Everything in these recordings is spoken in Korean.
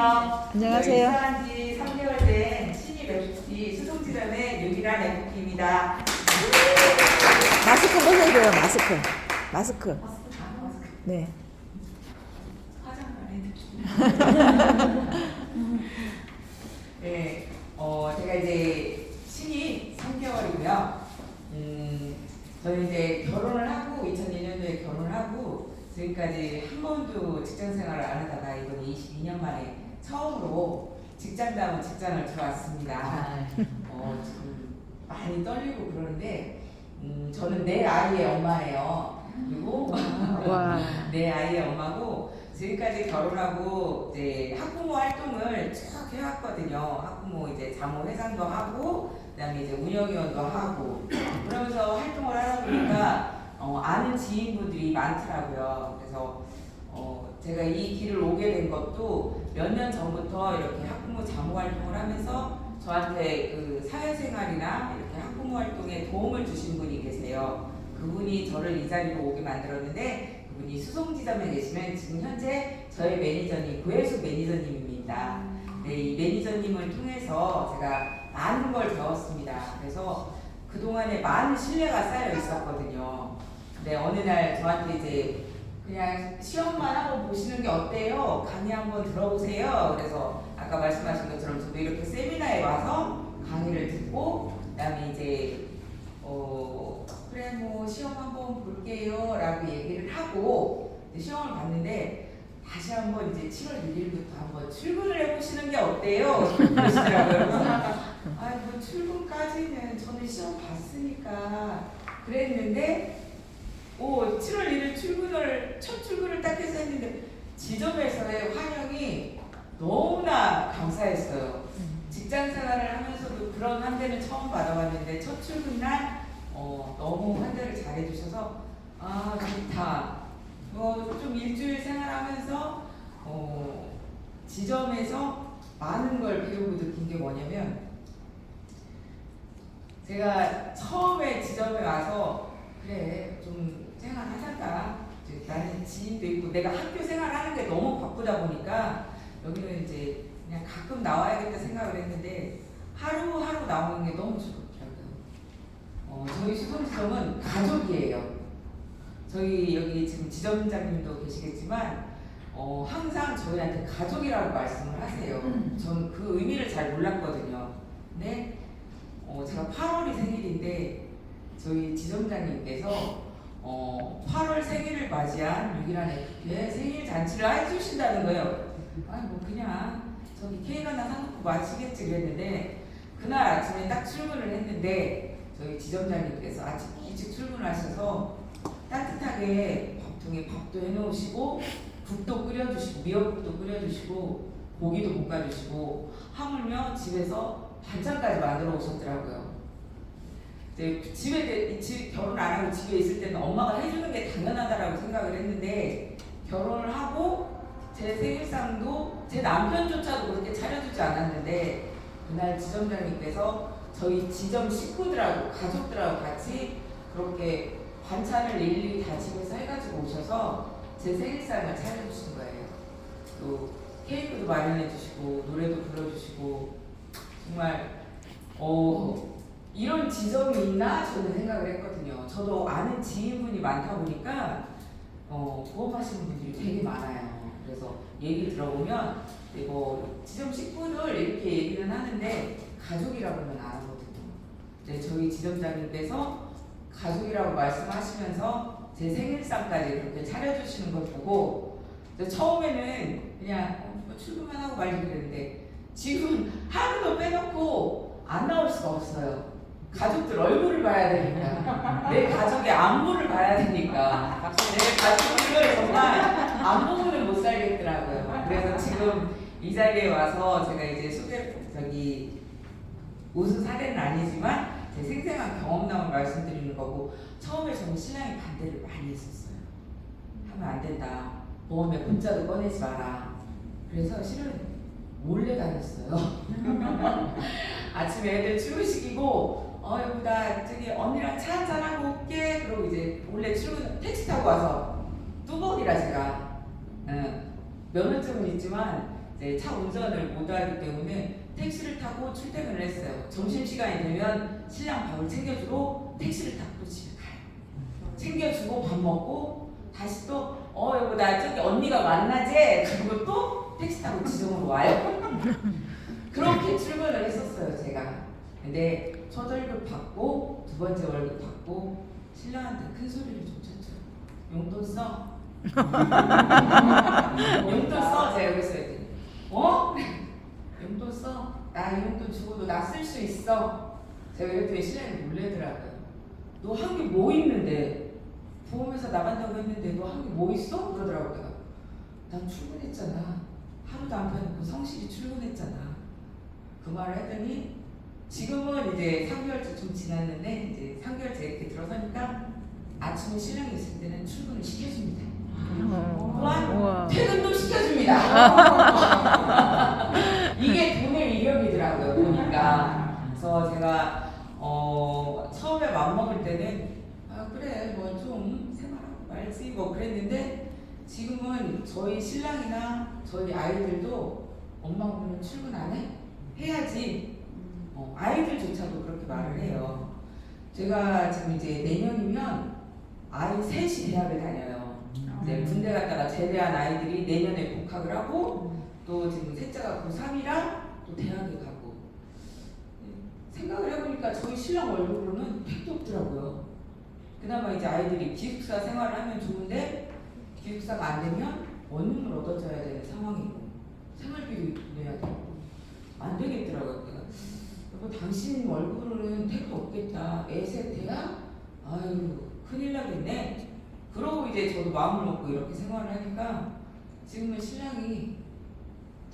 안녕하세요. 입사한 지 3개월 된 신입 FP 수송지점의 유기란 FP입니다. 마스크 벗어야 돼요. 마스크. 마스크. 네. 네, 어, 제가 이제 신입 3개월이고요. 음, 저는 이제 결혼을 하고 2002년도에 결혼을 하고 지금까지 한 번도 직장 생활을 안 하다가 이번 22년 만에 처음으로 직장다운 직장을 들어왔습니다. 어, 지금 많이 떨리고 그러는데 음, 저는 내 아이의 엄마예요. 그리고 와. 내 아이의 엄마고 지금까지 결혼하고 이제 학부모 활동을 쭉 해왔거든요. 학부모 이제 자모 회장도 하고 그다음에 이제 운영위원도 하고 그러면서 활동을 하다 보니까 어, 아는 지인분들이 많더라고요. 그래서 어, 제가 이 길을 오게 된 것도 몇 년 전부터 이렇게 학부모 자모 활동을 하면서 저한테 그 사회생활이나 이렇게 학부모 활동에 도움을 주신 분이 계세요. 그분이 저를 이 자리로 오게 만들었는데 그분이 수송지점에 계시면 지금 현재 저의 매니저님 고혜수 매니저님입니다. 네, 이 매니저님을 통해서 제가 많은 걸 배웠습니다. 그래서 그동안에 많은 신뢰가 쌓여 있었거든요. 근데 어느 날 저한테 이제 그냥 시험만 한번 보시는 게 어때요? 강의 한번 들어보세요. 그래서 아까 말씀하신 것처럼 저도 이렇게 세미나에 와서 강의를 듣고 그다음에 이제 어 그래 뭐 시험 한번 볼게요라고 얘기를 하고 시험을 봤는데 다시 한번 이제 7월 1일부터 한번 출근을 해보시는 게 어때요? 그러시더라고요. 아뭐 출근까지는 저는 시험 봤으니까 그랬는데 오 7월 1일 출근을 첫 출근을 딱 해서 했는데 지점에서의 환영이 너무나 감사했어요. 직장 생활을 하면서도 그런 환대는 처음 받아봤는데 첫 출근 날 어, 너무 환대를 잘해주셔서 아 좋다. 뭐좀 일주일 생활하면서 어, 지점에서 많은 걸 배우고 느낀 게 뭐냐면 제가 처음에 지점에 와서 그래 좀 생활 하다가 이제 나는 지인도 있고 내가 학교 생활하는 게 너무 바쁘다 보니까 여기는 이제 그냥 가끔 나와야겠다 생각을 했는데 하루하루 나오는 게 너무 즐겁더라고요. 어, 저희 수성지점은 가족이에요. 저희 여기 지금 지점장님도 계시겠지만 어, 항상 저희한테 가족이라고 말씀을 하세요. 저는 그 의미를 잘 몰랐거든요. 근데 어, 제가 8월이 생일인데 저희 지점장님께서 어, 8월 생일을 맞이한 유기란 FP에 생일 잔치를 해주신다는 거예요. 아니 뭐 그냥 저기 케이크 하나 사놓고 마시겠지 그랬는데 그날 아침에 딱 출근을 했는데 저희 지점장님께서 아침 일찍 출근하셔서 따뜻하게 밥통에 밥도 해놓으시고 국도 끓여주시고 미역국도 끓여주시고 고기도 볶아주시고 하물며 집에서 반찬까지 만들어 오셨더라고요. 이제 집에 집 결혼 안 하고 집에 있을 때는 엄마가 해주는 게 당연하다라고 생각을 했는데 결혼을 하고 제 생일상도 제 남편조차도 그렇게 차려주지 않았는데 그날 지점장님께서 저희 지점 식구들하고 가족들하고 같이 그렇게 반찬을 일일이 다 집에서 해가지고 오셔서 제 생일상을 차려주신 거예요. 또 케이크도 마련해 주시고 노래도 불러주시고 정말 어 이런 지점이 있나 저는 생각을 했거든요. 저도 아는 지인분이 많다 보니까 어 보험하시는 분들이 되게 많아요. 그래서 얘기 들어보면 뭐 지점 식구들 이렇게 얘기는 하는데 가족이라고는 안 하거든요. 네, 저희 지점장님께서 가족이라고 말씀하시면서 제 생일상까지 그렇게 차려주시는 걸 보고 처음에는 그냥 어, 뭐 출근만 하고 말지 그랬는데 지금 하루도 빼놓고 안 나올 수가 없어요. 가족들 얼굴을 봐야 되니까 내 가족의 안부를 봐야 되니까 내 가족들을 정말 안 보고는 못 살겠더라고요. 그래서 지금 이 자리에 와서 제가 이제 소개 저기 무슨 사례는 아니지만 제 생생한 경험담을 말씀드리는 거고 처음에 저는 신랑이 반대를 많이 했었어요. 하면 안 된다. 보험에 문자도 꺼내지 마라. 그래서 실은 몰래 다녔어요. 아침에 애들 출근시키고 어 여기 나 저기 언니랑 차 한잔 하고 올게. 그러고 이제 몰래 출근 택시 타고 와서 뚜벅이라 제가 응. 면허증은 있지만 이제 차 운전을 못하기 때문에 택시를 타고 출퇴근을 했어요. 점심 시간이 되면 신랑 밥을 챙겨주고 택시를 타고 집에 가요. 챙겨주고 밥 먹고 다시 또 어 여보 나 저기 언니가 만나지 그리고 또 택시 타고 지점으로 와요. 그렇게 출근을 했었어요 제가. 근데 첫 월급 받고 두 번째 월급 받고 신랑한테 큰 소리를 좀 쳤죠. 용돈 써. 용돈 써 제가 그랬어요. 어? 용돈 써. 나이 용돈 주고도 나 쓸 수 있어. 제가 이랬더니 신랑이 놀래더라고요. 너 한 게 뭐 있는데? 보험회사 나간다고 했는데 너 한 게 뭐 있어? 그러더라고요. 난 출근했잖아. 하루도 안 펴놓고 성실히 출근했잖아. 그 말을 했더니 지금은 이제 3개월째 좀 지났는데 이제 3개월째 이렇게 들어서니까 아침에 신랑이 있을 때는 출근을 시켜줍니다. 어. 또한 우와. 퇴근도 시켜줍니다. 이게 돈의 위력이더라고요 보니까. 그래서 제가 어, 처음에 맘먹을 때는 아 그래 뭐 좀 생활하고 말지 뭐 그랬는데 지금은 저희 신랑이나 저희 아이들도 엄마 오늘 출근 안 해? 해야지. 어, 아이들조차도 그렇게 말을 해요. 제가 지금 이제 내년이면 아이 셋이 대학을 다녀요. 이제 군대 갔다가 제대한 아이들이 내년에 복학을 하고 또 지금 셋째가 고3이랑 또 대학에 가고 생각을 해보니까 저희 신랑 월급으로는 택도 없더라고요. 그나마 이제 아이들이 기숙사 생활을 하면 좋은데 기숙사가 안 되면 원룸을 얻어줘야 되는 상황이고 생활비도 내야 되고 안 되겠더라고요. 그래서 여보 당신 월급으로는 택도 없겠다. 애셋 대학? 아유 큰일 나겠네. 그러고 이제 저도 마음을 먹고 이렇게 생활을 하니까 지금은 신랑이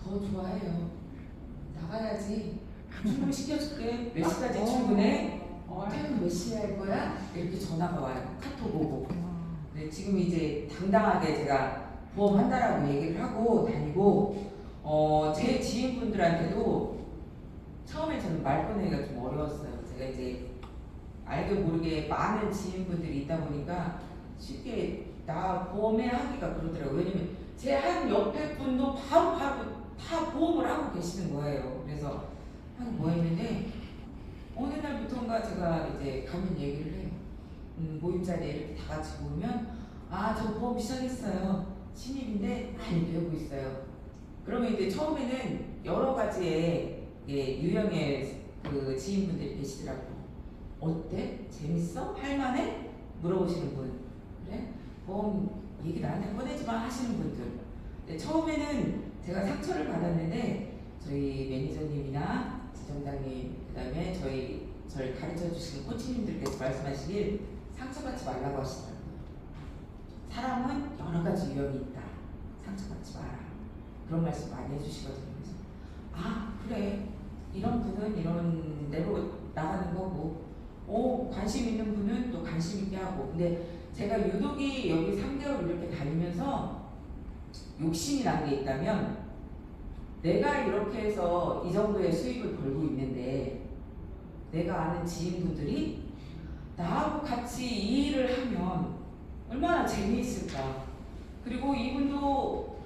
더 좋아해요. 나가야지. 출근 시켜줄게. 몇 시까지 출근해? 어, 퇴근 몇 시에 할 거야? 이렇게 전화가 와요. 카톡 오고. 네, 지금 이제 당당하게 제가 보험 한다라고 얘기를 하고 다니고 어, 제 지인분들한테도 처음에 저는 말 꺼내기가 좀 어려웠어요. 제가 이제 알게 모르게 많은 지인분들이 있다 보니까 쉽게 나 보험에 하기가 그러더라고요. 왜냐면 제 한 옆에 분도 바로 바로 다 보험을 하고 계시는 거예요. 그래서 한뭐 했는데 어느 날부터인가 제가 이제 가면 얘기를 해요. 음, 모임 자리에 이렇게 다 같이 모이면 아 저 보험 시작했어요. 신입인데 많이 배우고 있어요. 그러면 이제 처음에는 여러 가지의 예, 유형의 그 지인분들이 계시더라고요. 어때? 재밌어? 할만해? 물어보시는 분. 그래? 보험 얘기 나한테 꺼내지 마 하시는 분들. 근데 처음에는 제가 상처를 받았는데 저희 매니저님이나 지점장님 그다음에 저희 저를 가르쳐 주시는 코치님들께서 말씀하시길 상처받지 말라고 하시더라고요. 사람은 여러 가지 유형이 있다. 상처받지 마라. 그런 말씀 많이 해주시거든요. 분은 이런 대로 나가는 거고, 오 관심 있는 분은 또 관심 있게 하고. 근데 제가 유독이 여기 3개월 이렇게 다니면서 욕심이 난 게 있다면 내가 이렇게 해서 이 정도의 수익을 벌고 있는데 내가 아는 지인분들이 나하고 같이 이 일을 하면 얼마나 재미있을까. 그리고 이분도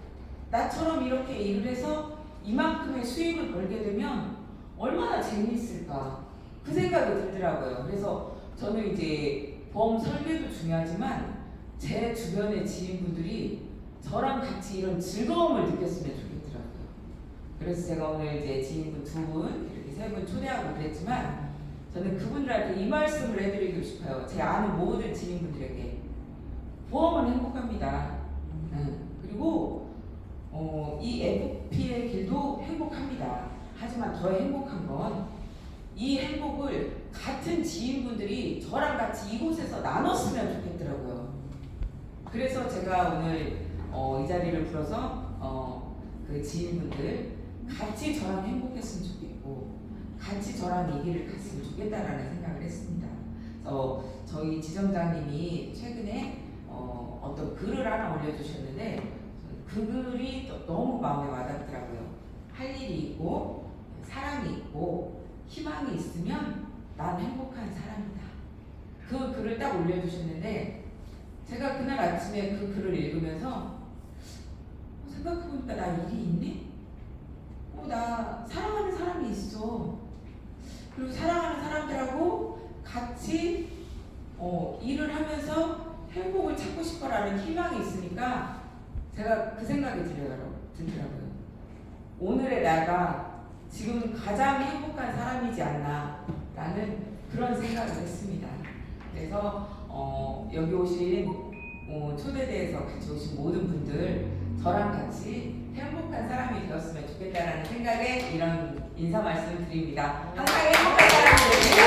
나처럼 이렇게 일을 해서 이만큼의 수익을 벌게 되면 얼마나 재미있을까. 그 생각이 들더라고요. 그래서 저는 이제 보험 설계도 중요하지만 제 주변의 지인분들이 저랑 같이 이런 즐거움을 느꼈으면 좋겠더라고요. 그래서 제가 오늘 이제 지인분 두 분, 이렇게 세 분 초대하고 그랬지만 저는 그분들한테 이 말씀을 해드리고 싶어요. 제 아는 모든 지인분들에게 보험은 행복합니다. 응. 그리고 어, 이 FP의 길도 행복합니다. 하지만 더 행복한 건 이 행복을 같은 지인분들이 저랑 같이 이곳에서 나눴으면 좋겠더라고요. 그래서 제가 오늘 어, 이 자리를 불어서 어, 그 지인분들 같이 저랑 행복했으면 좋겠고 같이 저랑 이 길을 갔으면 좋겠다라는 생각을 했습니다. 그래서 저희 지점장님이 최근에 어, 어떤 글을 하나 올려주셨는데 그 글이 또 너무 마음에 와닿더라고요. 할 일이 있고 사랑이 있고 희망이 있으면 난 행복한 사람이다. 그 글을 딱 올려주셨는데 제가 그날 아침에 그 글을 읽으면서 어, 생각해보니까 나 일이 있네? 어, 나 사랑하는 사람이 있어. 그리고 사랑하는 사람들하고 같이 어, 일을 하면서 행복을 찾고 싶어라는 희망이 있으니까 제가 그 생각이 들더라고요. 오늘의 내가 지금 가장 행복한 사람이지 않나라는 그런 생각을 했습니다. 그래서 어, 여기 오신 어, 초대대에서 같이 오신 모든 분들 저랑 같이 행복한 사람이 되었으면 좋겠다라는 생각에 이런 인사 말씀을 드립니다. 항상 행복한 사람이 되세요.